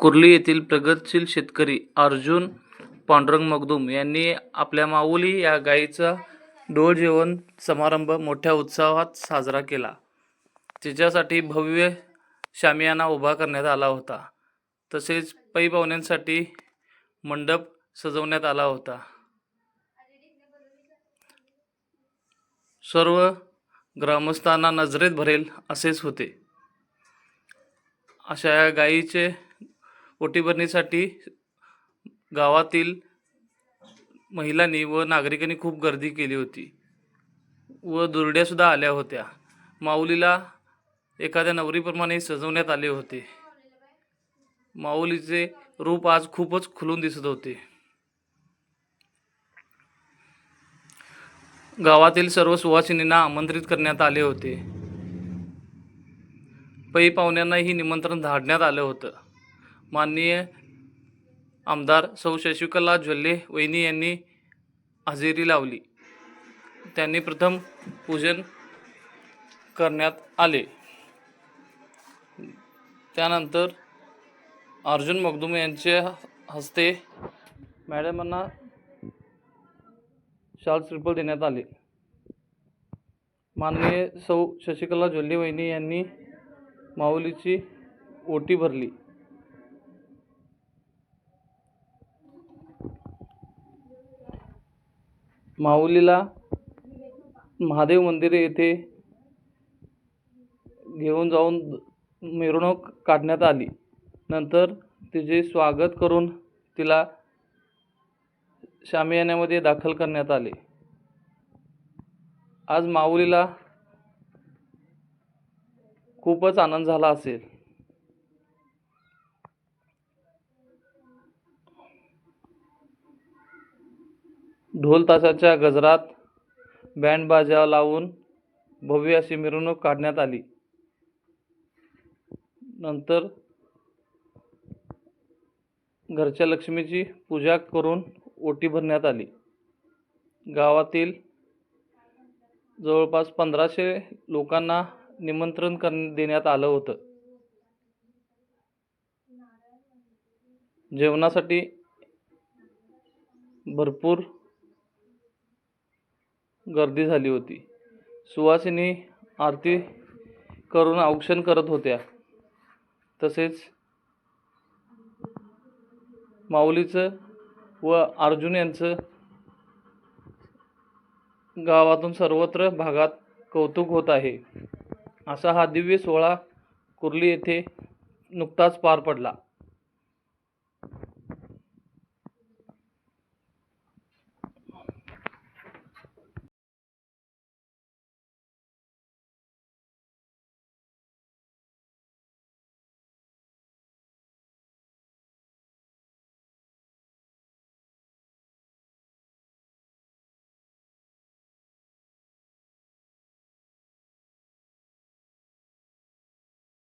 कुर्ली येथील प्रगतशील शेतकरी अर्जुन पांडुरंग मगदुम यांनी आपल्या माऊली या गायीचा डोळ जेवण समारंभ मोठ्या उत्साहात साजरा केला. तिच्यासाठी भव्य शामियाना उभा करण्यात आला होता. तसेच पै पाहुण्यांसाठी मंडप सजवण्यात आला होता. सर्व ग्रामस्थांना नजरेत भरेल असेच होते. अशा या गायीचे पोटीभरणीसाठी गावातील महिलांनी व नागरिकांनी खूप गर्दी केली होती व दुरड्यासुद्धा आल्या होत्या. माऊलीला एखाद्या नवरीप्रमाणे सजवण्यात आले होते. माऊलीचे रूप आज खूपच खुलून दिसत होते. गावातील सर्व सुवासिनींना आमंत्रित करण्यात आले होते. पै पाहुण्यांनाही निमंत्रण धाडण्यात आलं होतं. माननीय आमदार सौ शशिकला ज्वल्ले वहिनी यांनी हजेरी लावली. त्यांनी प्रथम पूजन करण्यात आले. त्यानंतर अर्जुन मगदुम यांच्या हस्ते मॅडमांना शाल श्रीफळ देण्यात आले. माननीय सौ शशिकला ज्वल्ले वहिनी यांनी माऊलीची ओटी भरली. माऊलीला महादेव मंदिर येथे घेऊन जाऊन मिरवणूक काढण्यात आली. नंतर तिचे स्वागत करून तिला शामियान्यामध्ये दाखल करण्यात आले. आज माऊलीला खूपच आनंद झाला असेल. ढोल ताशाच्या गजरात बँडबाजा लावून भव्य अशी मिरवणूक काढण्यात आली. नंतर घरच्या लक्ष्मीची पूजा करून ओटी भरण्यात आली. गावातील जवळपास पंधराशे लोकांना निमंत्रण कर देण्यात आलं होतं. जेवणासाठी भरपूर गर्दी झाली होती. सुवासिनी आरती करून औक्षण करत होत्या. तसेच माऊलीचं व अर्जुन यांचं गावातून सर्वत्र भागात कौतुक होत आहे. असा हा दिव्य सोहळा कुर्ली येथे नुकताच पार पडला.